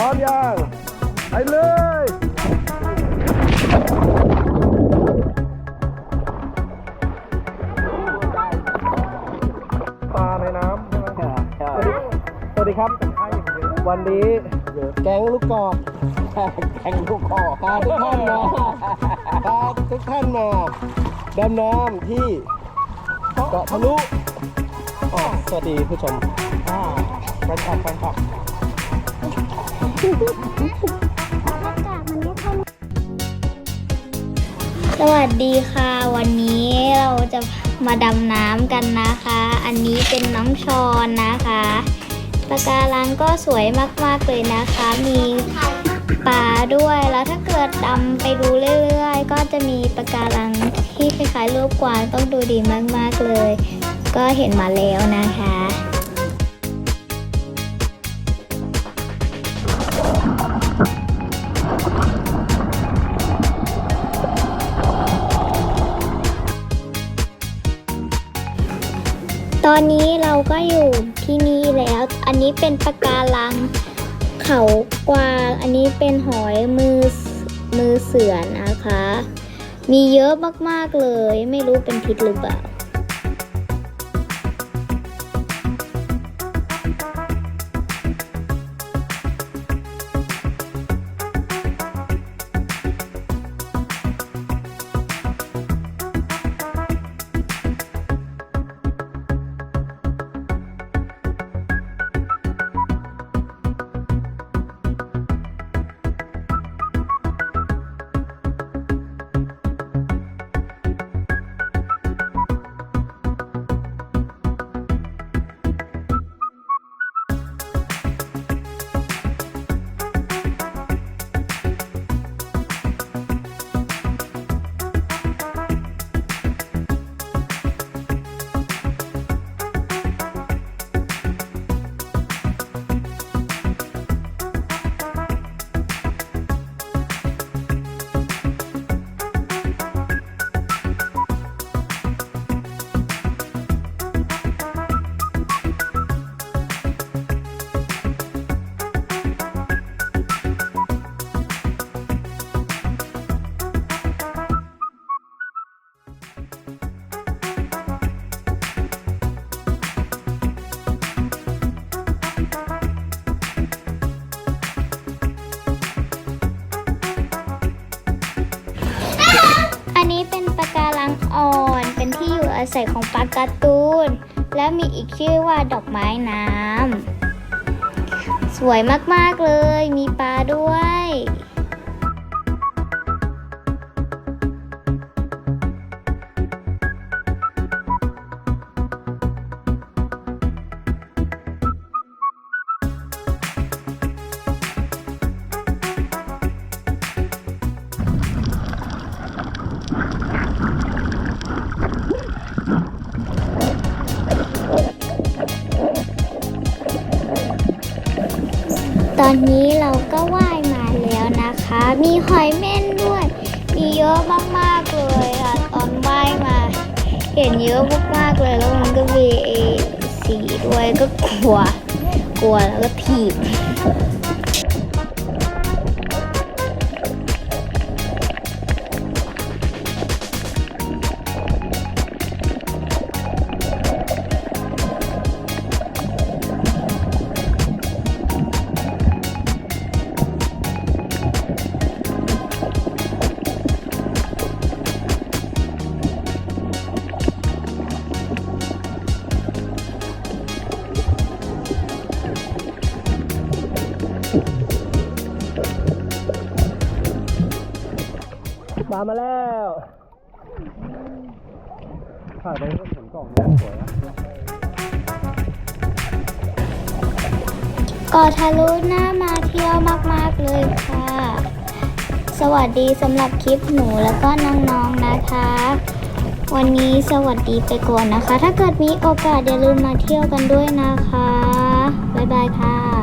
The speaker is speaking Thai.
ร้อมยังไปเลยปลาในน้ำใช่ไหมสวัสดีครับ วันนี้แก๊งลูกกอกแก๊งลูกกอกพาทุกท่านมาพาทุกท่านมาดำน้ำที่เกาะทะลุอ๋อสวัสดีผู้ชมอ่าแฟนคลับแฟนคลับ สวัสดีค่ะ วันนี้เราจะมาดำน้ำกันนะคะ อันนี้เป็นน้องชอนนะคะปะการังก็สวยมากๆเลยนะคะ มีปลาด้วย แล้วถ้าเกิดดำไปดูเรื่อยๆ ก็จะมีปะการังที่คล้ายๆรูปกวางต้องดูดีมากๆเลย ก็เห็นมาแล้วนะคะ ตอนนี้เราก็อยู่ที่นี่แล้ว อันนี้เป็นปะการังเขากวางอันนี้เป็นหอยมือมือเสือนะคะ มีเยอะมากๆเลย ไม่รู้เป็นพิษหรือเปล่า อ่อนเป็นที่อยู่อาศัยของปลาการ์ตูน และมีอีกชื่อว่าดอกไม้น้ำสวยมาก ๆ เลย มีปลาด้วย ตอนนี้เราก็ว่ายมาแล้วนะคะ มีหอยเม่นด้วย มีเยอะมากๆเลยค่ะตอนว่ายมา เห็นเยอะมากๆเลยแล้วมันก็มีเอสีด้วยก็กลัว กลัวแล้วก็ถีบ มามาแล้วถ่ายไปก็ผลกล่องนี่ยสวยนะกาะทะลุหน่ามาเที่ยวมาก ๆ เลยค่ะ สวัสดีสำหรับคลิปหนูแล้วก็น้อง ๆ นะคะ วันนี้สวัสดีไปก่อนนะคะ ถ้าเกิดมีโอกาสอย่าลืมมาเที่ยวกันด้วยนะคะ บ๊ายบายค่ะ